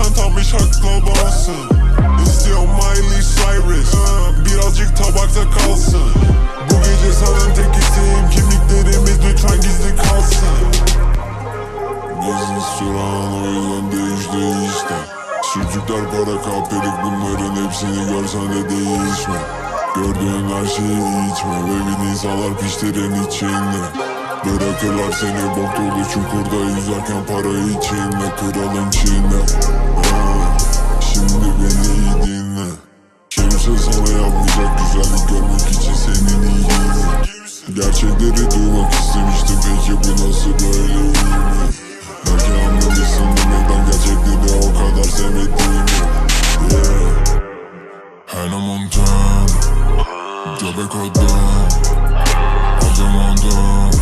Üstüne sen tam bir şaklabansın İstiyorum Miley Cyrus. Birazcık tabakta kalsın. Bu gece senden tek isteğim Kimliklerimiz lütfen gizli kalsın. Gizli suran o yüzden değişti işte Sürtükler para kapelik bunların hepsini görsen de değişme. Gördüğün her şeyi içme Ve bir insanlar piştirin içinde Bırakırlar seni baktığılı çukurda yüzerken para içinde Kralın çiğne. Şimdi beni iyi dinle. Kimse sana yapmayacak güzellik görmek için senin iyiliğini. Gerçekleri duymak istemiştim peki bu nasıl böyle iyi mi? Belki anlamışsın demekten gerçekleri o kadar sevmediğimi. Yeah. Hannah Montana Göbek adam Adam adam